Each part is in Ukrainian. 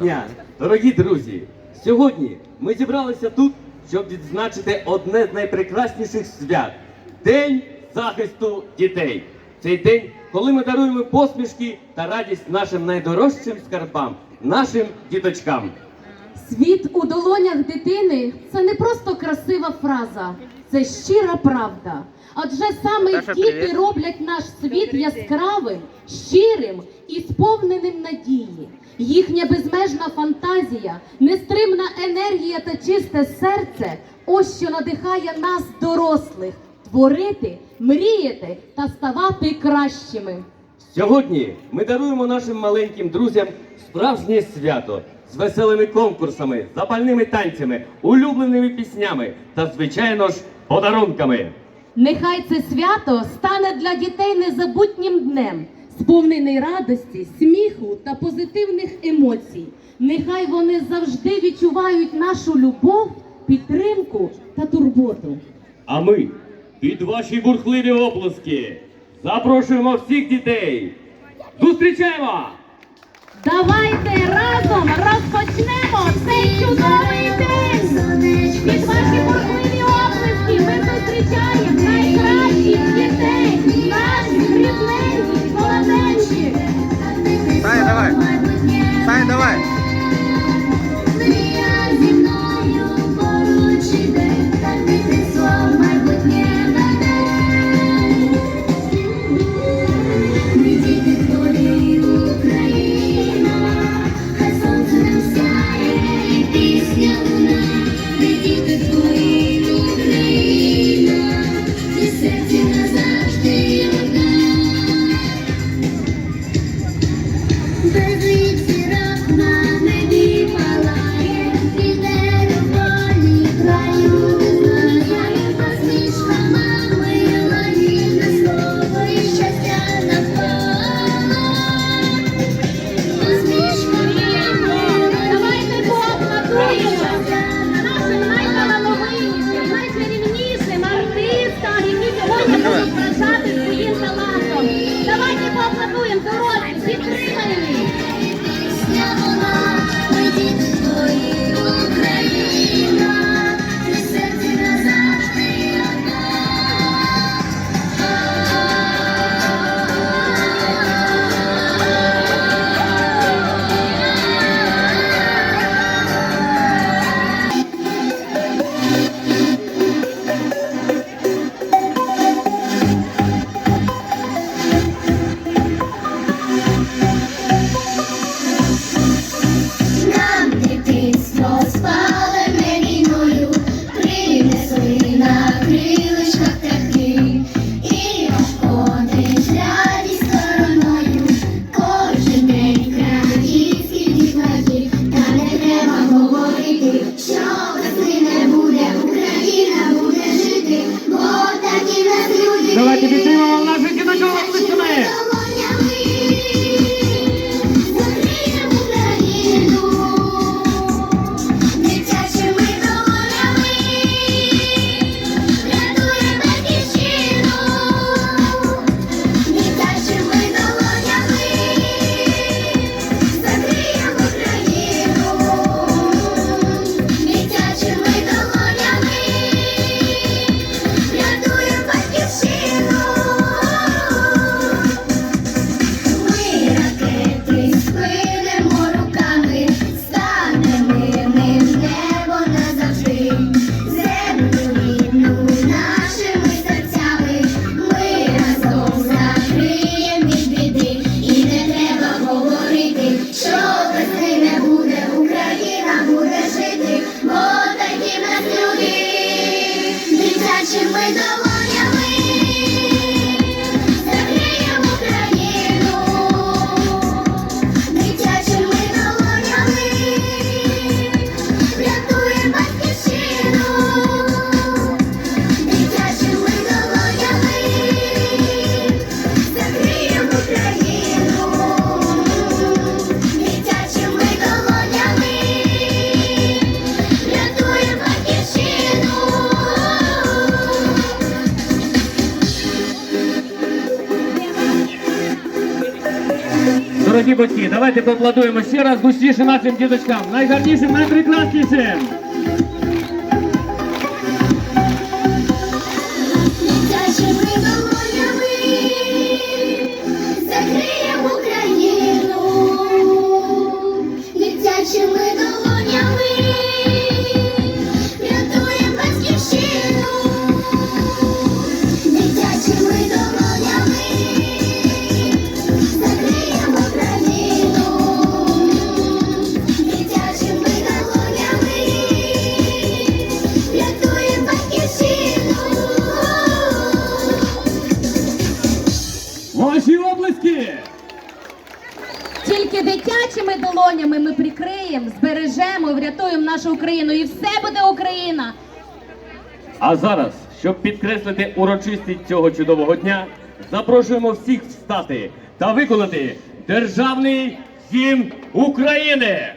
дня, дорогі друзі! Сьогодні ми зібралися тут, щоб відзначити одне з найпрекрасніших свят День захисту дітей. Цей день, коли ми даруємо посмішки та радість нашим найдорожчим скарбам, нашим діточкам. Світ у долонях дитини це не просто красива фраза, це щира правда. Адже саме Даша, діти привіт. роблять наш світ яскравим, щирим і сповненим надії. Їхня безмежна фантазія, нестримна енергія та чисте серце ось що надихає нас, дорослих, творити, мріяти та ставати кращими. Сьогодні ми даруємо нашим маленьким друзям справжнє свято з веселими конкурсами, запальними танцями, улюбленими піснями та, звичайно ж, подарунками. Нехай це свято стане для дітей незабутнім днем, сповнений радості, сміху та позитивних емоцій. Нехай вони завжди відчувають нашу любов, підтримку та турботу. А ми під ваші бурхливі оплески запрошуємо всіх дітей. Зустрічаємо! Давайте разом розпочнемо цей чудовий день! Під ваші бурхливі оплески Наші майдали. Батьки, давайте поаплодуємо ще раз густіше нашим діточкам, найгарнішим, найпрекраснішим. Долонями ми прикриємо, збережемо, врятуємо нашу Україну, і все буде Україна. А зараз, щоб підкреслити урочистість цього чудового дня, запрошуємо всіх встати та виконати державний гімн України.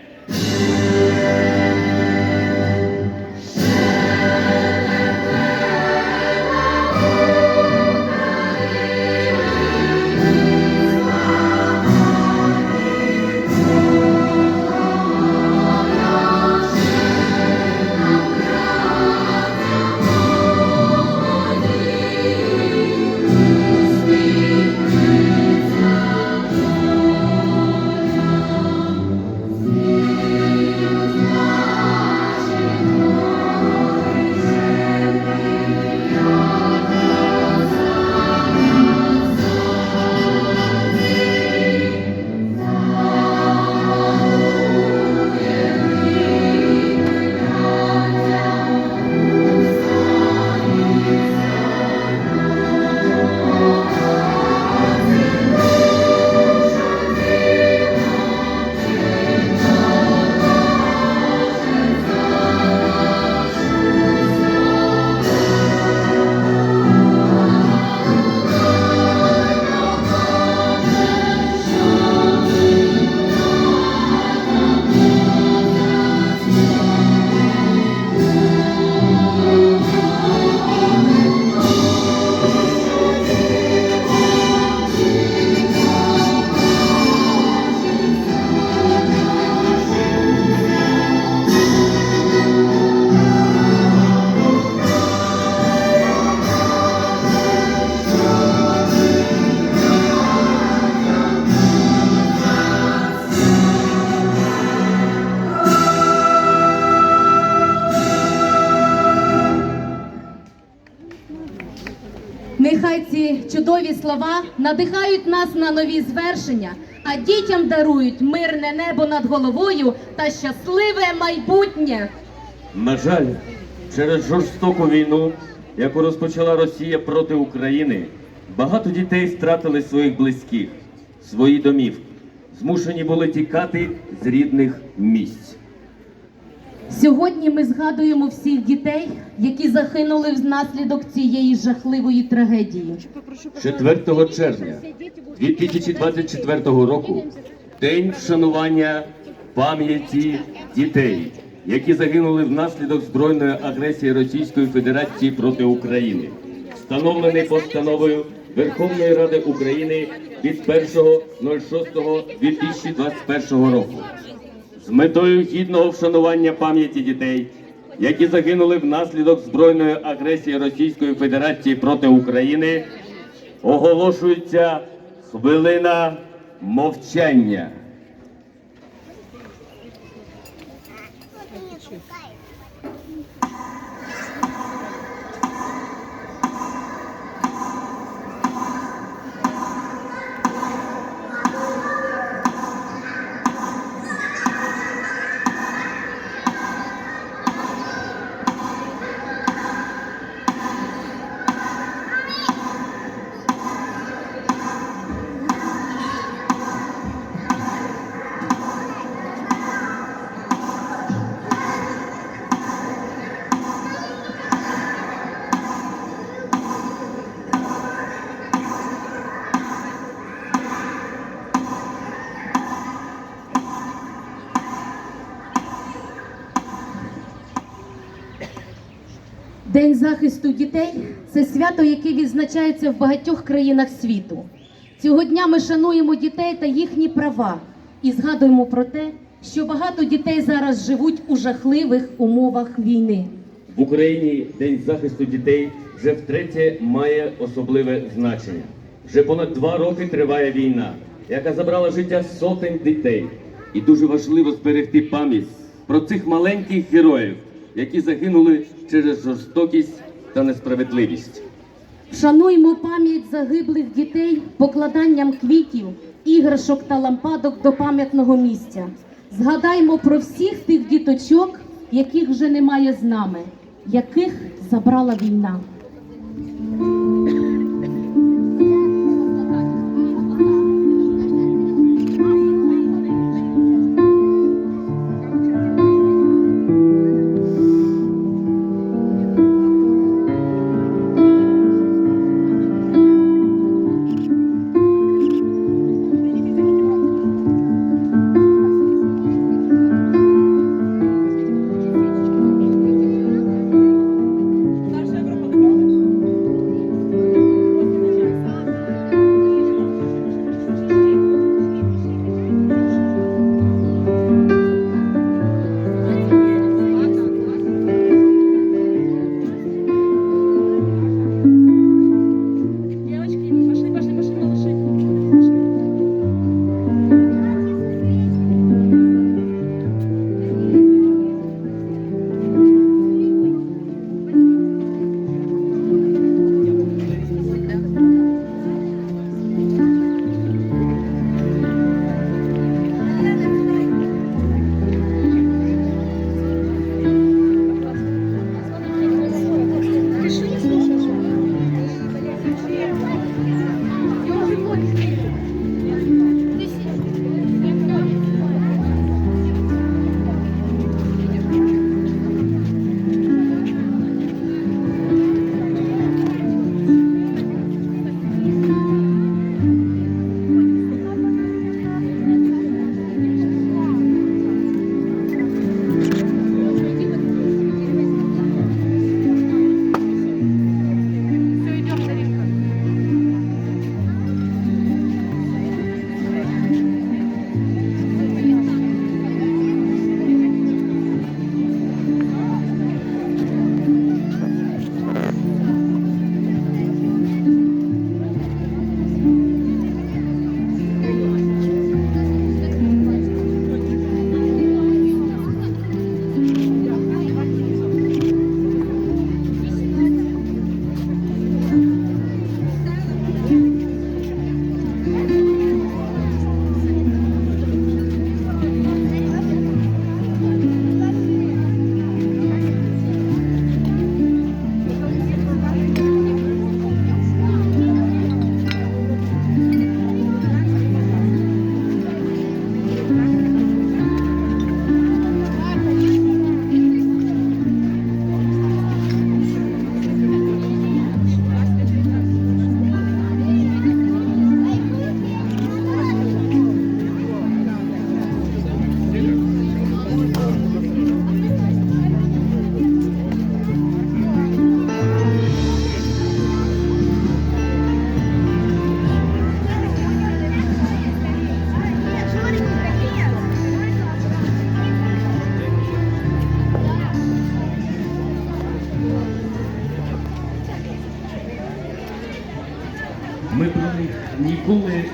Надихають нас на нові звершення, а дітям дарують мирне небо над головою та щасливе майбутнє. На жаль, через жорстоку війну, яку розпочала Росія проти України, багато дітей втратили своїх близьких, свої домівки, змушені були тікати з рідних місць. Сьогодні ми згадуємо всіх дітей, які загинули внаслідок цієї жахливої трагедії. 4 червня 2024 року день вшанування пам'яті дітей, які загинули внаслідок збройної агресії Російської Федерації проти України, встановлений постановою Верховної Ради України від 1.06.2021 року метою гідного вшанування пам'яті дітей, які загинули внаслідок збройної агресії Російської Федерації проти України, оголошується хвилина мовчання. Захисту дітей це свято, яке відзначається в багатьох країнах світу. Цього дня ми шануємо дітей та їхні права і згадуємо про те, що багато дітей зараз живуть у жахливих умовах війни. В Україні День захисту дітей вже втретє має особливе значення. Вже понад два роки триває війна, яка забрала життя сотень дітей. І дуже важливо зберегти пам'ять про цих маленьких героїв, які загинули через жорстокість та несправедливість. Шануймо пам'ять загиблих дітей покладанням квітів, іграшок та лампадок до пам'ятного місця. Згадаймо про всіх тих діточок, яких вже немає з нами, яких забрала війна.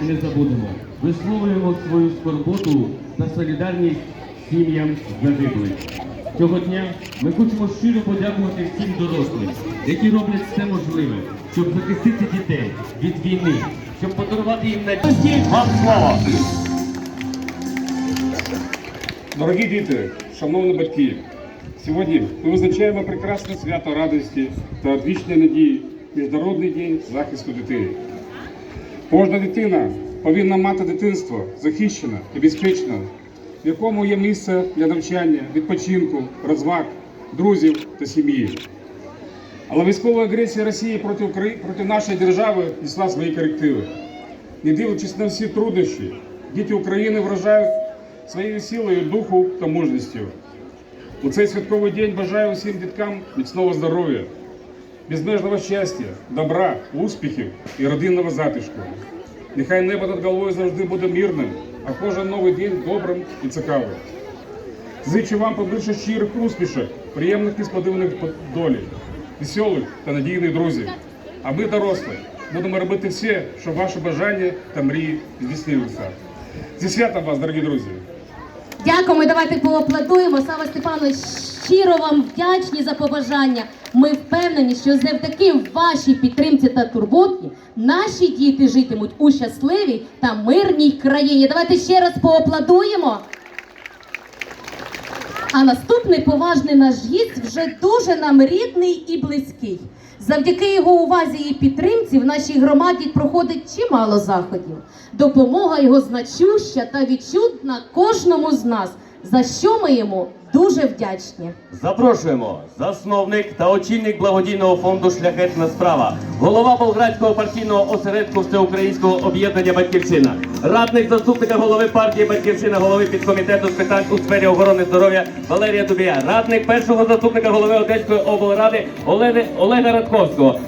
Не забудемо. Висловлюємо свою скорботу та солідарність сім'ям загиблих. Цього дня ми хочемо щиро подякувати всім дорослим, які роблять все можливе, щоб захистити дітей від війни, щоб подарувати їм надію. Вам слово! Дорогі діти, шановні батьки, сьогодні ми визначаємо прекрасне свято радості та одвічної надії Міжнародний день захисту дітей. Кожна дитина повинна мати дитинство захищене і безпечне, в якому є місце для навчання, відпочинку, розваг, друзів та сім'ї. Але військова агресія Росії проти Украї... проти нашої держави несла свої корективи. Не дивлячись на всі труднощі, діти України вражають своєю силою духу та мужністю. У цей святковий день бажаю усім діткам міцного здоров'я, безмежного щастя, добра, успіхів і родинного затишку. Нехай небо над головою завжди буде мирним, а кожен новий день добрим і цікавим. Зичу вам побільше щирих успішок, приємних і несподіваних долі, веселих та надійних друзів. А ми, дорослі, будемо робити все, щоб ваші бажання та мрії здійснилися. Зі святом вас, дорогі друзі! Дякуємо, давайте поаплодуємо. Сава Степанович, щиро вам вдячні за побажання. Ми впевнені, що завдяки вашій підтримці та турботі наші діти житимуть у щасливій та мирній країні. Давайте ще раз поаплодуємо. А наступний поважний наш гість вже дуже нам рідний і близький. Завдяки його увазі і підтримці в нашій громаді проходить чимало заходів. Допомога його значуща та відчутна кожному з нас, за що ми йому дуже вдячні. Запрошуємо засновник та очільник благодійного фонду Шляхетна справа, голова Болградського партійного осередку Всеукраїнського об'єднання Батьківщина, радник заступника голови партії Батьківщина, голови підкомітету з питань у сфері охорони здоров'я Валерія Дубія, радник першого заступника голови Одеської облради Олени Олега Радковського.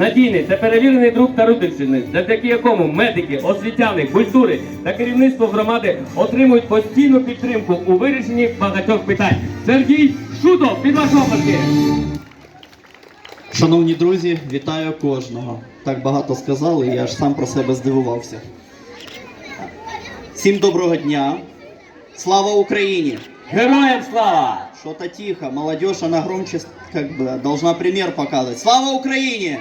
На Надійний та перевірений друг Тарутинщини, завдяки якому медики, освітяни, культури та керівництво громади отримують постійну підтримку у вирішенні багатьох питань. Сергій Шутов, під ваші оплески! Шановні друзі, вітаю кожного. Так багато сказали, я аж сам про себе здивувався. Всім доброго дня. Слава Україні! Героям слава! Что-то тихо, молодежь, она громче как бы должна пример показывать. Слава Україні!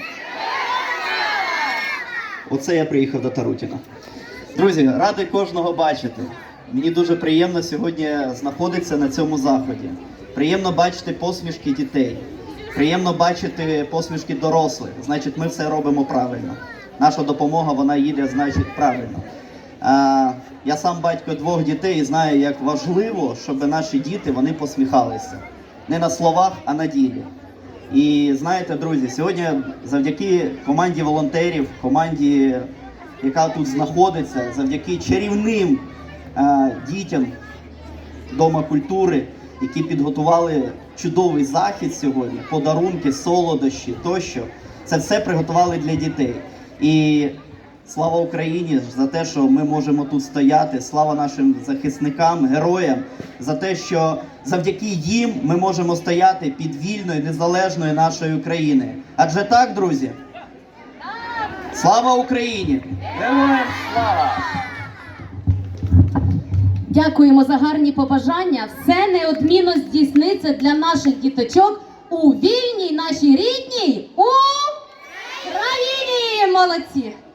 Оце я приїхав до Тарутіна. Друзі, радий кожного бачити. Мені дуже приємно сьогодні знаходитися на цьому заході. Приємно бачити посмішки дітей. Приємно бачити посмішки дорослих. Значить, ми все робимо правильно. Наша допомога вона їде, значить, правильно. А, я сам батько двох дітей і знаю, як важливо, щоб наші діти вони посміхалися. Не на словах, а на ділі. І знаєте, друзі, сьогодні завдяки команді волонтерів, команді, яка тут знаходиться, завдяки чарівним е, дітям Дома культури, які підготували чудовий захід сьогодні, подарунки, солодощі тощо. Це все приготували для дітей. І слава Україні за те, що ми можемо тут стояти. Слава нашим захисникам, героям за те, що завдяки їм ми можемо стояти під вільною незалежною нашою країною. Адже так, друзі? Слава Україні! Героям слава! Дякуємо за гарні побажання. Все неодмінно здійсниться для наших діточок у вільній нашій рідній Україні. Молодці!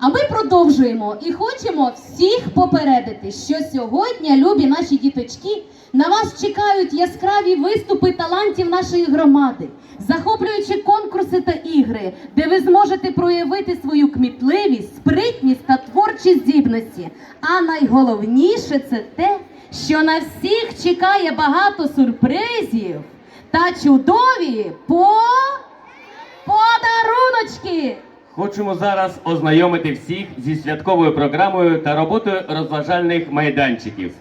А ми продовжуємо і хочемо всіх попередити, що сьогодні, любі наші діточки, на вас чекають яскраві виступи талантів нашої громади, захоплюючі конкурси та ігри, де ви зможете проявити свою кмітливість, спритність та творчі здібності. А найголовніше це те, що на всіх чекає багато сюрпризів та чудові по подаруночки. Хочемо зараз ознайомити всіх зі святковою програмою та роботою розважальних майданчиків.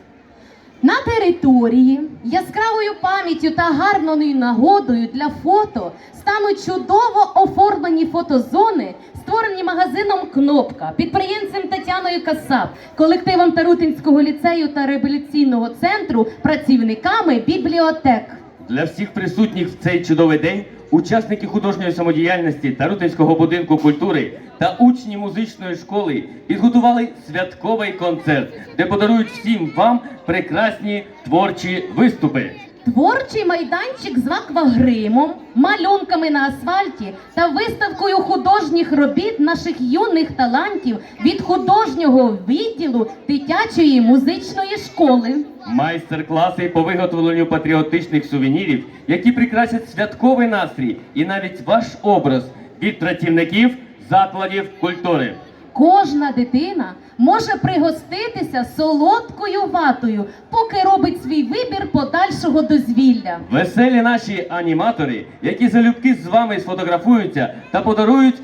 На території яскравою пам'яттю та гарною нагодою для фото стануть чудово оформлені фотозони, створені магазином Кнопка, підприємцем Тетяною Касап, колективом Тарутинського ліцею та реабілітаційного центру, працівниками бібліотек. Для всіх присутніх в цей чудовий день учасники художньої самодіяльності Тарутинського будинку культури та учні музичної школи підготували святковий концерт, де подарують всім вам прекрасні творчі виступи. Творчий майданчик з аквагримом, малюнками на асфальті та виставкою художніх робіт наших юних талантів від художнього відділу дитячої музичної школи. Майстер-класи по виготовленню патріотичних сувенірів, які прикрасять святковий настрій і навіть ваш образ від працівників закладів культури. Кожна дитина може пригоститися солодкою ватою, поки робить свій вибір подальшого дозвілля. Веселі наші аніматори, які залюбки з вами сфотографуються та подарують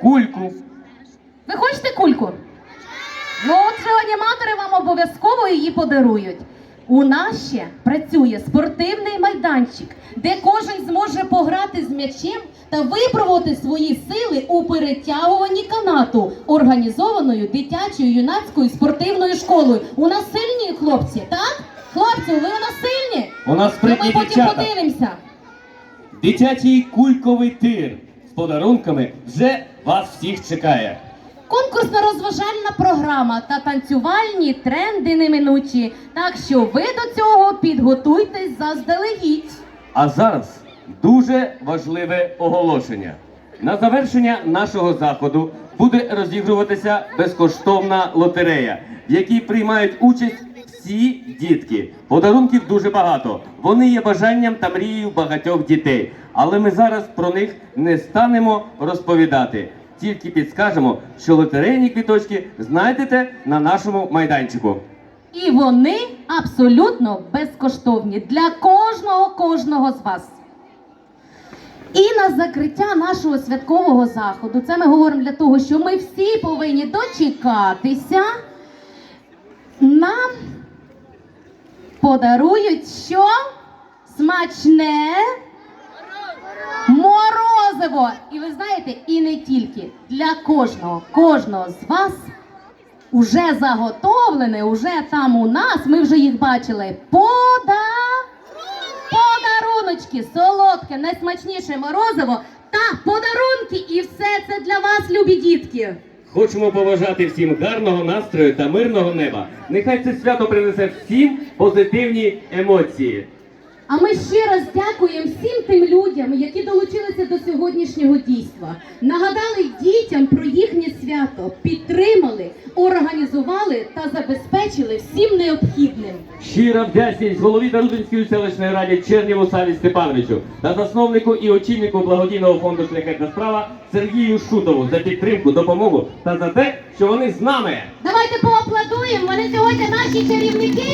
кульку. Ви хочете кульку? Ну, от же аніматори вам обов'язково її подарують. У нас ще працює спортивний майданчик, де кожен зможе пограти з м'ячем та випробувати свої сили у перетягуванні канату, організованою дитячою юнацькою спортивною школою. У нас сильні хлопці, так? Хлопці, ви у нас сильні? У нас То ми потім дівчата. подивимося. Дитячий кульковий тир з подарунками вже вас всіх чекає. Конкурсно-розважальна програма та танцювальні тренди неминучі. Так що ви до цього підготуйтесь заздалегідь. А зараз дуже важливе оголошення. На завершення нашого заходу буде розігруватися безкоштовна лотерея, в якій приймають участь всі дітки. Подарунків дуже багато. Вони є бажанням та мрією багатьох дітей. Але ми зараз про них не станемо розповідати. Тільки підскажемо, що лотерейні квіточки знайдете на нашому майданчику. І вони абсолютно безкоштовні для кожного кожного з вас. І на закриття нашого святкового заходу, це ми говоримо для того, що ми всі повинні дочекатися. Нам подарують що? Смачне морозиво. І ви знаєте, і не тільки для кожного, кожного з вас уже заготовлене, уже там у нас, ми вже їх бачили. Пода... Подаруночки, солодке, найсмачніше морозиво та подарунки. І все це для вас, любі дітки. Хочемо побажати всім гарного настрою та мирного неба. Нехай це свято принесе всім позитивні емоції. А ми ще раз дякуємо всім тим людям, які долучилися до сьогоднішнього дійства. Нагадали дітям про їхнє свято, підтримали, організували та забезпечили всім необхідним. Щира вдячність голові Дарудинської селищної ради Черніву Саві Степановичу та засновнику і очільнику благодійного фонду Шляхетна справа Сергію Шутову за підтримку, допомогу та за те, що вони з нами. Давайте поаплодуємо. Вони сьогодні наші чарівники.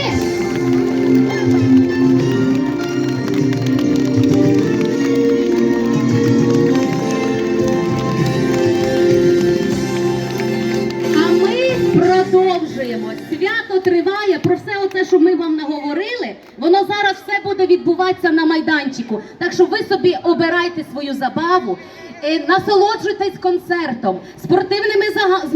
Продовжуємо. Свято триває. Про все оце, що ми вам наговорили, воно зараз все буде відбуватися на майданчику. Так що ви собі обирайте свою забаву, е, насолоджуйтесь концертом, спортивними зага-